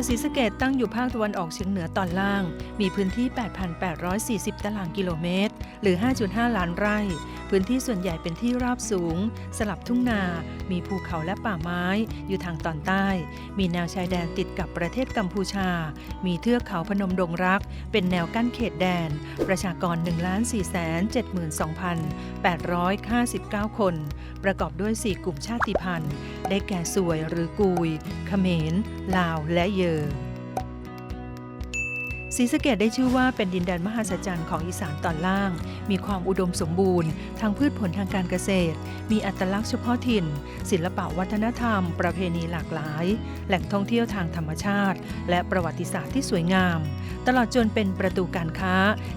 วัดศรีสะเกดตั้งอยู่ภาคตะวันออกเฉียงเหนือตอนล่าง มีพื้นที่ 8,840 ตารางกิโลเมตร หรือ 5.5 ล้านไร่ พื้นที่ส่วนใหญ่เป็นที่ราบสูง สลับทุ่งนา มีภูเขาและป่าไม้ อยู่ทางตอนใต้ มีแนวชายแดนติดกับประเทศกัมพูชา มีเทือกเขาพนมดงรัก เป็นแนวกั้นเขตแดน ประชากร 1 4 7 2 859 คน ประกอบด้วย 4 กลุ่มชาติพันธุ์ ได้แก่สวยหรือกุย เขมร ลาว และเยอศรีสะเกดได้ชื่อว่าเป็นดินแดนมหัศจรรย์ของอีสานตอนล่าง มีความอุดมสมบูรณ์ทางพืชผลทางการเกษตร มีอัตลักษณ์เฉพาะถิ่น ศิลปะวัฒนธรรม ประเพณีหลากหลาย แหล่งท่องเที่ยวทางธรรมชาติ และประวัติศาสตร์ที่สวยงาม ตลอดจนเป็นประตูการค้า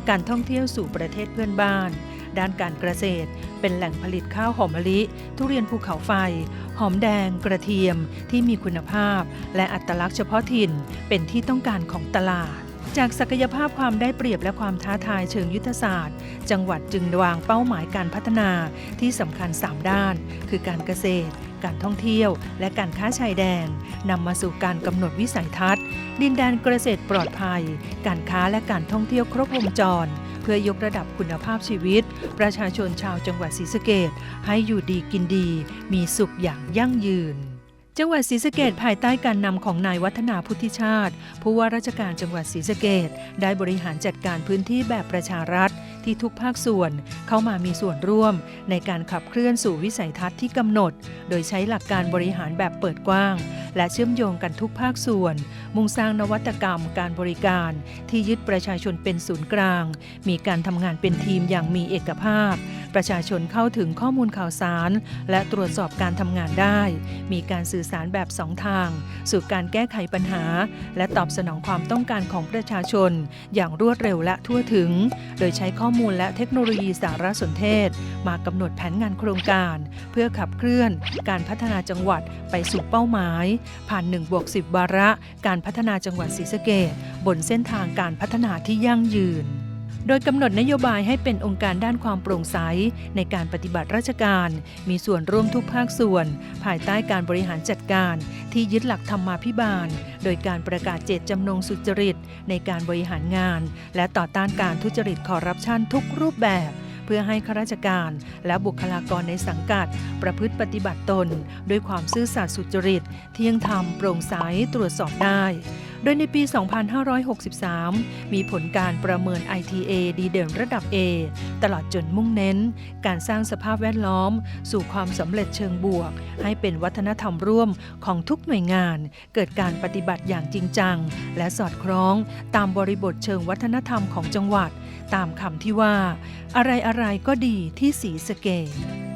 การท่องเที่ยวสู่ประเทศเพื่อนบ้าน ด้านการเกษตร เป็นแหล่งผลิตข้าวหอมมะลิ ทุเรียนภูเขาไฟ หอมแดง กระเทียมที่มีคุณภาพ และอัตลักษณ์เฉพาะถิ่น เป็นที่ต้องการของตลาดจากศักยภาพความได้เปรียบและความท้าทายเชิงยุทธศาสตร์ จังหวัดจึงวางเป้าหมายการพัฒนาที่สำคัญ 3 ด้าน คือการเกษตร การท่องเที่ยว และการค้าชายแดนนำมาสู่การกำหนดวิสัยทัศน์ ดินแดนเกษตรปลอดภัย การค้าและการท่องเที่ยวครบวงจร เพื่อยกระดับคุณภาพชีวิต ประชาชนชาวจังหวัดศรีสะเกดให้อยู่ดีกินดี มีสุขอย่างยั่งยืนจังหวัดศรีสะเกดภายใต้การนำของนายวัฒนาพุทธิชาติ ผู้ว่าราชการจังหวัดศรีสะเกดได้บริหารจัดการพื้นที่แบบประชารัฐ ที่ทุกภาคส่วนเข้ามามีส่วนร่วม ในการขับเคลื่อนสู่วิสัยทัศน์ที่กำหนด โดยใช้หลักการบริหารแบบเปิดกว้าง และเชื่อมโยงกันทุกภาคส่วน มุ่งสร้างนวัตกรรมการบริการ ที่ยึดประชาชนเป็นศูนย์กลาง มีการทำงานเป็นทีมอย่างมีเอกภาพ ประชาชนเข้าถึงข้อมูลข่าวสาร และตรวจสอบการทำงานได้ มีการสื่อสารแบบสองทาง สู่การแก้ไขปัญหา และตอบสนองความต้องการของประชาชน อย่างรวดเร็วและทั่วถึง โดยใช้ข้อมูลและเทคโนโลยีสารสนเทศ มากำหนดแผนงานโครงการ เพื่อขับเคลื่อน การพัฒนาจังหวัดไปสู่เป้าหมาย ผ่าน1บวก10 วาระ การพัฒนาจังหวัดศรีสะเกษบนเส้นทางการพัฒนาที่ยั่งยืน โดยกำหนดนโยบายให้เป็นองค์การด้านความโปร่งใส ในการปฏิบัติราชการ มีส่วนร่วมทุกภาคส่วน ภายใต้การบริหารจัดการ ที่ยึดหลักธรรมาภิบาล โดยการประกาศเจตจำนงสุจริต ในการบริหารงาน และต่อต้านการทุจริตคอร์รัปชันทุกรูปแบบ เพื่อให้ข้าราชการและบุคลากรในสังกัด ประพฤติปฏิบัติตน ด้วยความซื่อสัตย์สุจริต เที่ยงธรรมโปร่งใสตรวจสอบได้ โดยในปี 2563 มีผลการประเมิน ITA ดีเด่นระดับ A ตลอดจนมุ่งเน้น การสร้างสภาพแวดล้อม สู่ความสำเร็จเชิงบวก ให้เป็นวัฒนธรรมร่วมของทุกหน่วยงาน เกิดการปฏิบัติอย่างจริงจัง และสอดคล้องตามบริบทเชิงวัฒนธรรมของจังหวัด ตามคำที่ว่า อะไรอะไรก็ดีที่สีสเกด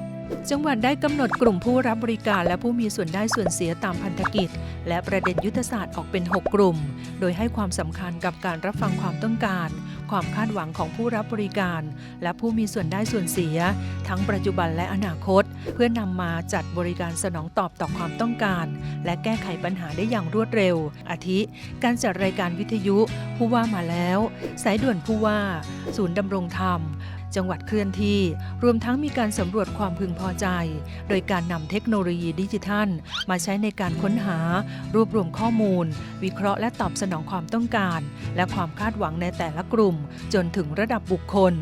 จังหวัดได้กำหนดกลุ่มผู้รับบริการและผู้มีส่วนได้ส่วนเสียตามพันธกิจ และประเด็นยุทธศาสตร์ออกเป็น 6 กลุ่ม โดยให้ความสำคัญกับการรับฟังความต้องการ ความคาดหวังของผู้รับบริการ และผู้มีส่วนได้ส่วนเสีย ทั้งปัจจุบันและอนาคต เพื่อนำมาจัดบริการสนองตอบต่อความต้องการ และแก้ไขปัญหาได้อย่างรวดเร็ว อาทิ การจัดรายการวิทยุ ผู้ว่ามาแล้ว สายด่วนผู้ว่า ศูนย์ดำรงธรรม จังหวัดเคลื่อนที่ รวมทั้งมีการสำรวจความพึงพอใจ โดยการนำเทคโนโลยีดิจิทัล มาใช้ในการค้นหา รวบรวมข้อมูล วิเคราะห์และตอบสนองความต้องการ และความคาดหวังในแต่ละกลุ่ม จนถึงระดับบุคคล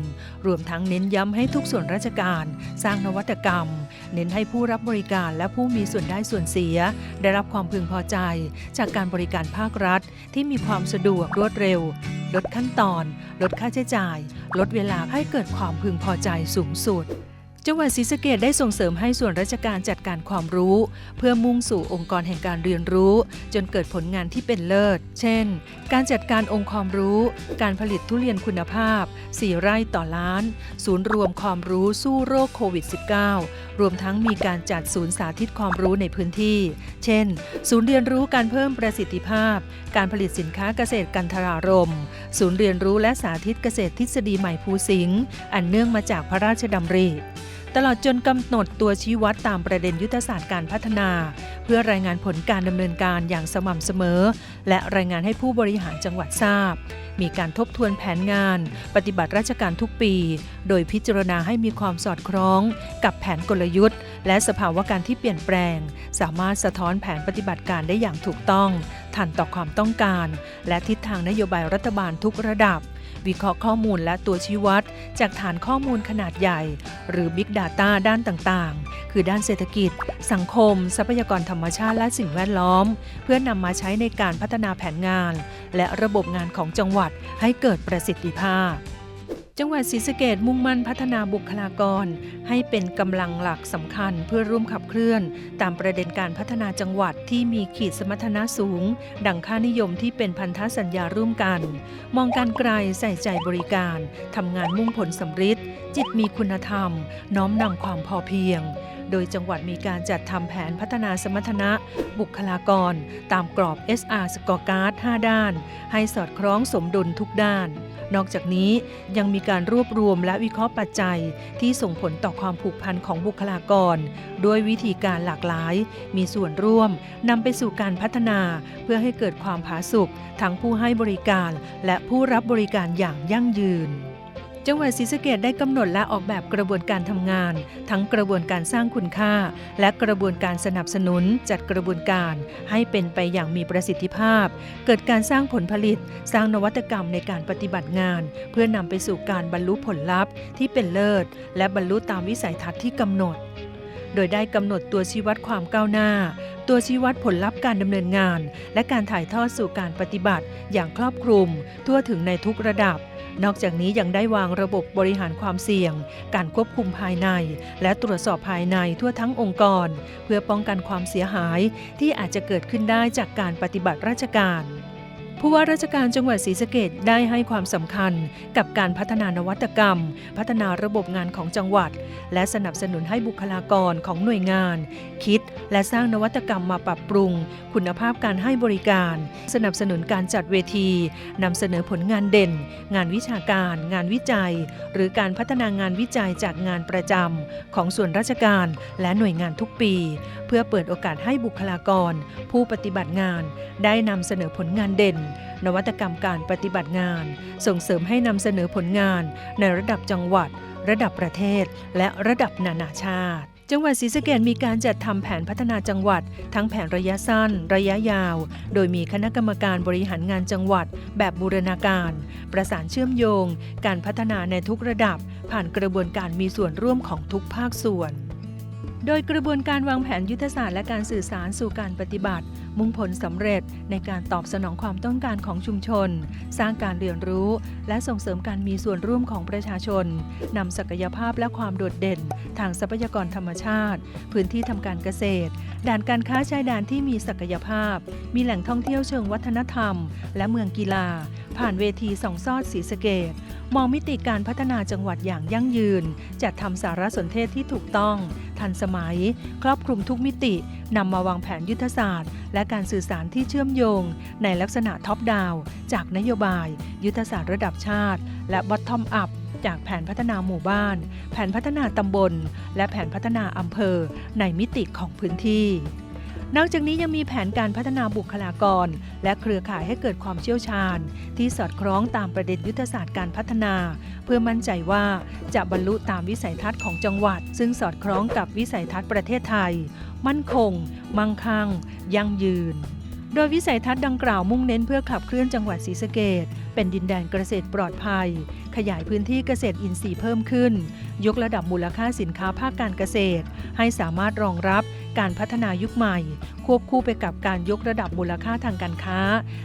รวมทั้งเน้นย้ำให้ทุกส่วนราชการ สร้างนวัตกรรม เน้นให้ผู้รับบริการและผู้มีส่วนได้ส่วนเสีย ได้รับความพึงพอใจ จากการบริการภาครัฐ ที่มีความสะดวกรวดเร็ว ลดขั้นตอน ลดค่าใช้จ่าย ลดเวลาให้เกิดความพึงพอใจสูงสุด จังหวัดศรีสะเกดได้ส่งเสริมให้ส่วนราชการจัดการความรู้ เพื่อมุ่งสู่องค์กรแห่งการเรียนรู้ จนเกิดผลงานที่เป็นเลิศ เช่น การจัดการองค์ความรู้ การผลิตทุเรียนคุณภาพ 4 ไร่ต่อล้าน ศูนย์รวมความรู้สู้โรคโควิด -19 รวมทั้งมีการจัดศูนย์สาธิตความรู้ในพื้นที่ เช่น ศูนย์เรียนรู้การเพิ่มประสิทธิภาพ การผลิตสินค้าเกษตรกันทรารม ศูนย์เรียนรู้และสาธิตเกษตรทฤษฎีใหม่ภูสิงห์อันเนื่องมาจากพระราชดำริ ตลอดจนกำหนดตัวชี้วัดตามประเด็นยุทธศาสตร์การพัฒนา เพื่อรายงานผลการดำเนินการอย่างสม่ำเสมอ และรายงานให้ผู้บริหารจังหวัดทราบ มีการทบทวนแผนงาน ปฏิบัติราชการทุกปี โดยพิจารณาให้มีความสอดคล้อง กับแผนกลยุทธ์ และสภาวะการที่เปลี่ยนแปลง สามารถสะท้อนแผนปฏิบัติการได้อย่างถูกต้อง ทันต่อความต้องการ และทิศทางนโยบายรัฐบาลทุกระดับ วิเคราะห์ข้อมูลและตัวชี้วัด จากฐานข้อมูลขนาดใหญ่ หรือ Big Data ด้านต่างๆ คือด้านเศรษฐกิจ สังคม ทรัพยากรธรรมชาติและสิ่งแวดล้อม เพื่อนำมาใช้ในการพัฒนาแผนงาน และระบบงานของจังหวัดให้เกิดประสิทธิภาพ จังหวัดศรีสะเกดมุ่งมั่นพัฒนาบุคลากร ให้เป็นกำลังหลักสำคัญเพื่อร่วมขับเคลื่อน ตามประเด็นการพัฒนาจังหวัดที่มีขีดสมรรถนะสูง ดังค่านิยมที่เป็นพันธสัญญาร่วมกัน มองการไกลใส่ใจบริการทำงานมุ่งผลสำฤทธิ์จิตมีคุณธรรม น้อมนำความพอเพียงโดยจังหวัดมีการจัดทำแผนพัฒนาสมรรถนะ บุคลากร ตามกรอบ SR Scorecard 5ด้าน ให้สอดคล้องสมดุลทุกด้าน นอกจากนี้ยังมีการรวบรวมและวิเคราะห์ปัจจัย ที่ส่งผลต่อความผูกพันของบุคลากร ด้วยวิธีการหลากหลาย มีส่วนร่วมนำไปสู่การพัฒนาเพื่อให้เกิดความผาสุกทั้งผู้ให้บริการและผู้รับบริการอย่างยั่งยืน จังหวัดศรีสะเกดได้กำหนดและออกแบบกระบวนการทำงาน ทั้งกระบวนการสร้างคุณค่า และกระบวนการสนับสนุนจัดกระบวนการ ให้เป็นไปอย่างมีประสิทธิภาพ เกิดการสร้างผลผลิต สร้างนวัตกรรมในการปฏิบัติงาน เพื่อนำไปสู่การบรรลุผลลัพธ์ที่เป็นเลิศ และบรรลุตามวิสัยทัศน์ที่กำหนดโดยได้กำหนดตัวชี้วัดความก้าวหน้า ตัวชี้วัดผลลัพธ์การดำเนินงาน และการถ่ายทอดสู่การปฏิบัติอย่างครอบคลุม ทั่วถึงในทุกระดับ นอกจากนี้ยังได้วางระบบบริหารความเสี่ยง การควบคุมภายใน และตรวจสอบภายในทั่วทั้งองค์กร เพื่อป้องกันความเสียหายที่อาจจะเกิดขึ้นได้จากการปฏิบัติราชการ ผู้ว่าราชการจังหวัดศรีสะเกดได้ให้ความสำคัญกับการพัฒนานวัตกรรม พัฒนาระบบงานของจังหวัด และสนับสนุนให้บุคลากรของหน่วยงาน คิดและสร้างนวัตกรรมมาปรับปรุง คุณภาพการให้บริการ สนับสนุนการจัดเวทีนำเสนอผลงานเด่น งานวิชาการ งานวิจัย หรือการพัฒนางานวิจัยจากงานประจำของส่วนราชการและหน่วยงานทุกปีเพื่อเปิดโอกาสให้บุคลากร ผู้ปฏิบัติงาน ได้นำเสนอผลงานเด่น นวัตกรรมการปฏิบัติงาน ส่งเสริมให้นำเสนอผลงาน ในระดับจังหวัด ระดับประเทศ และระดับนานาชาติจังหวัดศรีสะเกดมีการจัดทำแผนพัฒนาจังหวัด ทั้งแผนระยะสั้น ระยะยาว โดยมีคณะกรรมการบริหารงานจังหวัด แบบบูรณาการ ประสานเชื่อมโยง การพัฒนาในทุกระดับ ผ่านกระบวนการมีส่วนร่วมของทุกภาคส่วน โดยกระบวนการวางแผนยุทธศาสตร์และการสื่อสารสู่การปฏิบัติ มุ่งผลสำเร็จในการตอบสนองความต้องการของชุมชน สร้างการเรียนรู้ และส่งเสริมการมีส่วนร่วมของประชาชนนำศักยภาพและความโดดเด่น ทางทรัพยากรธรรมชาติ พื้นที่ทำการเกษตร ด่านการค้าชายแดนที่มีศักยภาพ มีแหล่งท่องเที่ยวเชิงวัฒนธรรม และเมืองกีฬา ผ่านเวทีสองซอดศรีสะเกด มองมิติการพัฒนาจังหวัดอย่างยั่งยืน จัดทำสารสนเทศที่ถูกต้อง ทันสมัย ครอบคลุมทุกมิตินำมาวางแผนยุทธศาสตร์ และการสื่อสารที่เชื่อมโยง ในลักษณะท็อปดาวจากนโยบาย ยุทธศาสตร์ระดับชาติ และบอททอมอัพจากแผนพัฒนาหมู่บ้าน แผนพัฒนาตำบล และแผนพัฒนาอำเภอ ในมิติของพื้นที่ นอกจากนี้ยังมีแผนการพัฒนาบุคลากร และเครือข่ายให้เกิดความเชี่ยวชาญ ที่สอดคล้องตามประเด็นยุทธศาสตร์การพัฒนา เพื่อมั่นใจว่าจะบรรลุตามวิสัยทัศน์ของจังหวัด ซึ่งสอดคล้องกับวิสัยทัศน์ประเทศไทย มั่นคง มั่งคั่ง ยั่งยืน โดยวิสัยทัศน์ดังกล่าวมุ่งเน้นเพื่อขับเคลื่อนจังหวัดศรีสะเกดเป็นดินแดนเกษตรปลอดภัย ขยายพื้นที่เกษตรอินทรีย์เพิ่มขึ้น ยกระดับมูลค่าสินค้าภาคการเกษตร ให้สามารถรองรับ การพัฒนายุคใหม่ ควบคู่ไปกับการยกระดับมูลค่าทางการค้า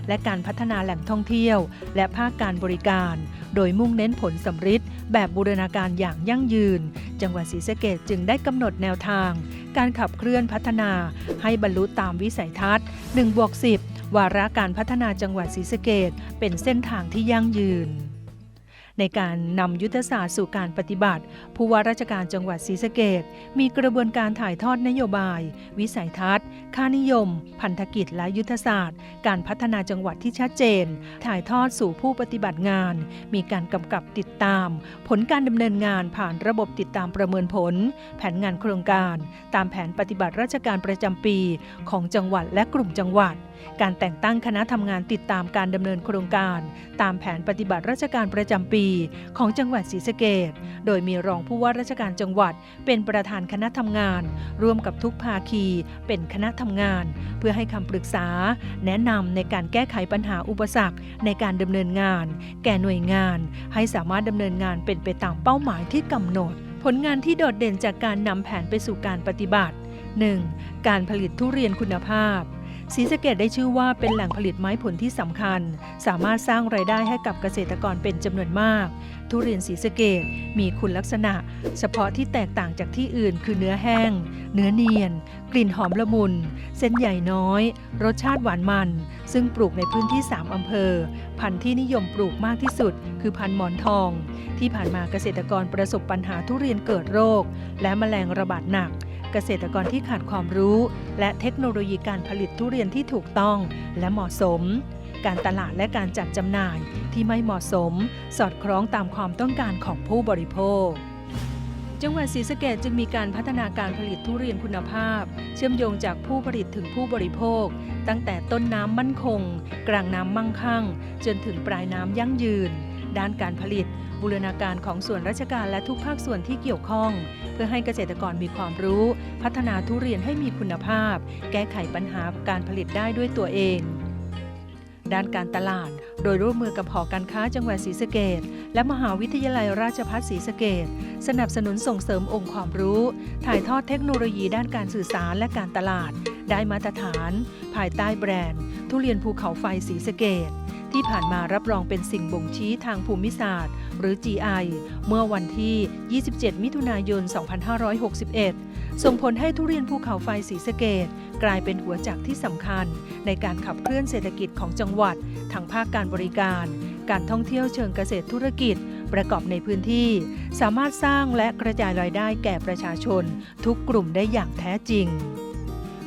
และการพัฒนาแหล่งท่องเที่ยว และภาคการบริการ โดยมุ่งเน้นผลสำฤทธิ์แบบบูรณาการอย่างยั่งยืน จังหวัดศรีสะเกดจึงได้กำหนดแนวทาง การขับเคลื่อนพัฒนา ให้บรรลุตามวิสัยทัศน์1บวก10 วาระการพัฒนาจังหวัดศรีสะเกดเป็นเส้นทางที่ยั่งยืน ในการนำยุทธศาสตร์สู่การปฏิบัติ ผู้ว่าราชการจังหวัดศรีสะเกดมีกระบวนการถ่ายทอดนโยบาย วิสัยทัศน์ ค่านิยม พันธกิจและยุทธศาสตร์ การพัฒนาจังหวัดที่ชัดเจน ถ่ายทอดสู่ผู้ปฏิบัติงาน มีการกำกับติดตาม ผลการดำเนินงานผ่านระบบติดตามประเมินผล แผนงานโครงการ ตามแผนปฏิบัติราชการประจำปี ของจังหวัดและกลุ่มจังหวัด การแต่งตั้งคณะทำงานติดตามการดำเนินโครงการ ตามแผนปฏิบัติราชการประจำปี ของจังหวัดศรีสะเกษโดยมีรองผู้ว่าราชการจังหวัด เป็นประธานคณะทำงาน ร่วมกับทุกภาคี เป็นคณะทำงาน เพื่อให้คำปรึกษา แนะนำในการแก้ไขปัญหาอุปสรรค ในการดำเนินงาน แก่หน่วยงาน ให้สามารถดำเนินงานเป็นไปตามเป้าหมายที่กำหนด ผลงานที่โดดเด่นจากการนำแผนไปสู่การปฏิบัติ 1. การผลิตทุเรียนคุณภาพ ศรีสะเกดได้ชื่อว่าเป็นแหล่งผลิตไม้ผลที่สำคัญ สามารถสร้างรายได้ให้กับเกษตรกรเป็นจำนวนมาก ทุเรียนศรีสะเกดมีคุณลักษณะ เฉพาะที่แตกต่างจากที่อื่นคือเนื้อแห้ง เนื้อเนียน กลิ่นหอมละมุน เส้นใหญ่น้อย รสชาติหวานมัน ซึ่งปลูกในพื้นที่ 3 อำเภอ พันธุ์ที่นิยมปลูกมากที่สุด คือพันธุ์หมอนทอง ที่ผ่านมาเกษตรกรประสบปัญหาทุเรียนเกิดโรค และแมลงระบาดหนัก เกษตรกรที่ขาดความรู้ และเทคโนโลยีการผลิตทุเรียนที่ถูกต้องและเหมาะสม การตลาดและการจัดจำหน่ายที่ไม่เหมาะสม สอดคล้องตามความต้องการของผู้บริโภค จังหวัดศรีสะเกษจึงมีการพัฒนาการผลิตทุเรียนคุณภาพ เชื่อมโยงจากผู้ผลิตถึงผู้บริโภค ตั้งแต่ต้นน้ำมั่นคง กลางน้ำมั่งคั่ง จนถึงปลายน้ำยั่งยืน ด้านการผลิต บูรณาการของส่วนราชการและทุกภาคส่วนที่เกี่ยวข้อง เพื่อให้เกษตรกรมีความรู้ พัฒนาทุเรียนให้มีคุณภาพ แก้ไขปัญหาการผลิตได้ด้วยตัวเองด้านการตลาด โดยร่วมมือกับหอการค้าจังหวัดศรีสะเกษและมหาวิทยาลัยราชภัฏศรีสะเกษสนับสนุนส่งเสริมองค์ความรู้ ถ่ายทอดเทคโนโลยีด้านการสื่อสารและการตลาด ได้มาตรฐาน ภายใต้แบรนด์ ทุเรียนภูเขาไฟศรีสะเกษ ที่ผ่านมารับรองเป็นสิ่งบ่งชี้ทางภูมิศาสตร์ หรือ GI เมื่อวันที่ 27 มิถุนายน 2561 ส่งผลให้ทุเรียนภูเขาไฟศรีสะเกษกลายเป็นหัวจักรที่สำคัญ ในการขับเคลื่อนเศรษฐกิจของจังหวัดทางภาคการบริการ การท่องเที่ยวเชิงเกษตรธุรกิจประกอบในพื้นที่ สามารถสร้างและกระจายรายได้แก่ประชาชน ทุกกลุ่มได้อย่างแท้จริง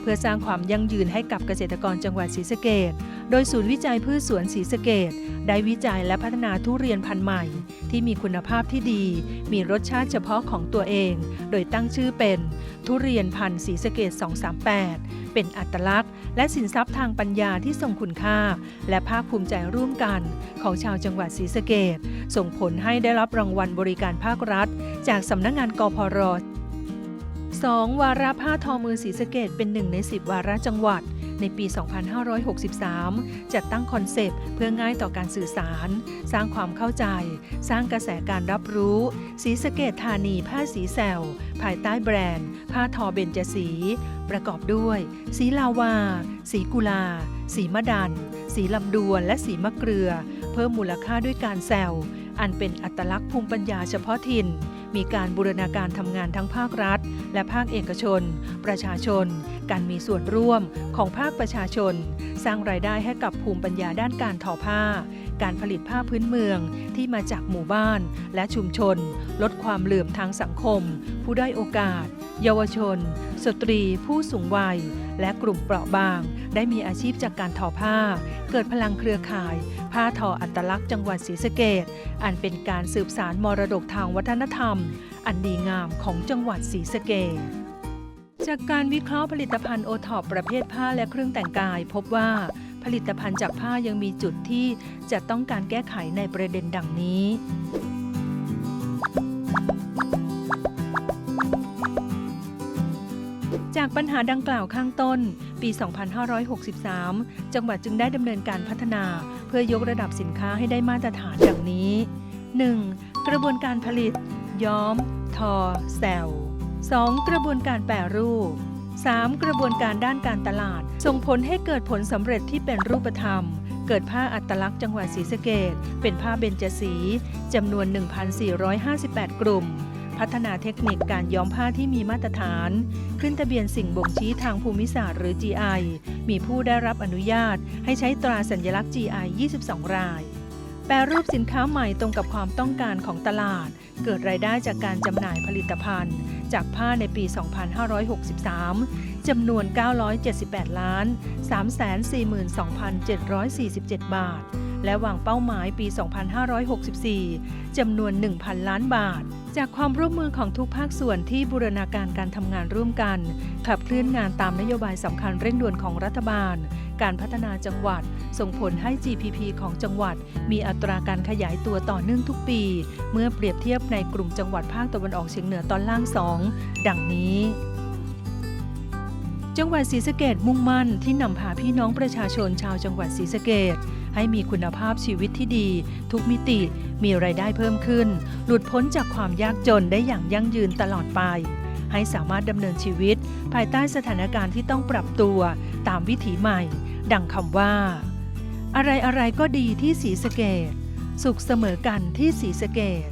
พื่อสร้างความยั่งยืนให้กับเกษตรกรจังหวัดศรีสะเกษโดยศูนย์วิจัยพืชสวนศรีสะเกษได้วิจัยและพัฒนาทุเรียนพันธุ์ใหม่ ที่มีคุณภาพที่ดี มีรสชาติเฉพาะของตัวเอง โดยตั้งชื่อเป็น ทุเรียนพันธุ์ศรีสะเกษ238 เป็นอัตลักษณ์ และสินทรัพย์ทางปัญญาที่ทรงคุณค่า และภาคภูมิใจร่วมกัน ของชาวจังหวัดศรีสะเกษส่งผลให้ได้รับรางวัลบริการภาครัฐ จากสำนักงานกพร 2. วาระผ้าทอมือศรีสะเกดเป็นหนึ่งใน 10 วาระจังหวัด ในปี 2563 จัดตั้งคอนเซปต์เพื่อง่ายต่อการสื่อสาร สร้างความเข้าใจ สร้างกระแสการรับรู้ศรีสะเกดธานีผ้าสีแซวภายใต้แบรนด์ ผ้าทอเบญจสี ประกอบด้วย สีลาวา สีกุลา สีมะดัน สีลำดวน และสีมะเกลือ เพิ่มมูลค่าด้วยการแซวอันเป็นอัตลักษณ์ภูมิปัญญาเฉพาะถิ่น มีการบูรณาการทำงานทั้งภาครัฐ และภาคเอกชน ประชาชน การมีส่วนร่วมของภาคประชาชน สร้างรายได้ให้กับภูมิปัญญาด้านการทอผ้า การผลิตผ้าพื้นเมืองที่มาจากหมู่บ้านและชุมชน ลดความเหลื่อมทางสังคม ผู้ได้โอกาส เยาวชน สตรี ผู้สูงวัย และกลุ่มเปราะบาง ได้มีอาชีพจากการทอผ้า เกิดพลังเครือข่าย ผ้าทออัตลักษณ์จังหวัดศรีสะเกษอันเป็นการสืบสารมรดกทางวัฒนธรรม อันดีงามของจังหวัดศรีสะเกษจากการวิเคราะห์ผลิตภัณฑ์โอท็อปประเภทผ้าและเครื่องแต่งกาย พบว่าผลิตภัณฑ์จากผ้ายังมีจุดที่จะต้องการแก้ไขในประเด็นดังนี้ ปัญหาดังกล่าวข้างต้น ปี 2563 จังหวัดจึงได้ดำเนินการพัฒนา เพื่อยกระดับสินค้าให้ได้มาตรฐานดังนี้ 1. กระบวนการผลิต ย้อม ทอ แซว 2. กระบวนการแปรรูป 3. กระบวนการด้านการตลาด ส่งผลให้เกิดผลสำเร็จที่เป็นรูปธรรม เกิดผ้าอัตลักษณ์จังหวัดศรีสะเกษเป็นผ้าเบญจสีจำนวน 1,458 กลุ่ม พัฒนาเทคนิคการย้อมผ้าที่มีมาตรฐาน ขึ้นทะเบียนสิ่งบ่งชี้ทางภูมิศาสตร์หรือ GI มีผู้ได้รับอนุญาต ให้ใช้ตราสัญลักษณ์ GI 22 ราย แปรรูปสินค้าใหม่ตรงกับความต้องการของตลาด เกิดรายได้จากการจำหน่ายผลิตภัณฑ์ จากผ้าในปี 2563 จำนวน 978 ล้าน 342,747 บาท และวางเป้าหมายปี 2564 จำนวน 1,000 ล้านบาท จากความร่วมมือของทุกภาคส่วนที่บูรณาการการทำงานร่วมกัน ขับเคลื่อนงานตามนโยบายสำคัญเร่งด่วนของรัฐบาล การพัฒนาจังหวัด ส่งผลให้ GPP ของจังหวัด มีอัตราการขยายตัวต่อเนื่องทุกปี เมื่อเปรียบเทียบในกลุ่มจังหวัดภาคตะวันออกเฉียงเหนือตอนล่าง 2 ดังนี้จังหวัดศรีสะเกดมุ่งมั่นที่นำพาพี่น้องประชาชนชาวจังหวัดศรีสะเกด ให้มีคุณภาพชีวิตที่ดี ทุกมิติมีไรายได้เพิ่มขึ้น หลุดพ้นจากความยากจนได้อย่างยั่งยืนตลอดไป ให้สามารถดำเนินชีวิต ภายใต้สถานการณ์ที่ต้องปรับตัวตามวิถีใหม่ ดังคำว่า อะไรอะไรก็ดีที่สีสเกตสุขเสมอกันที่สีสเกต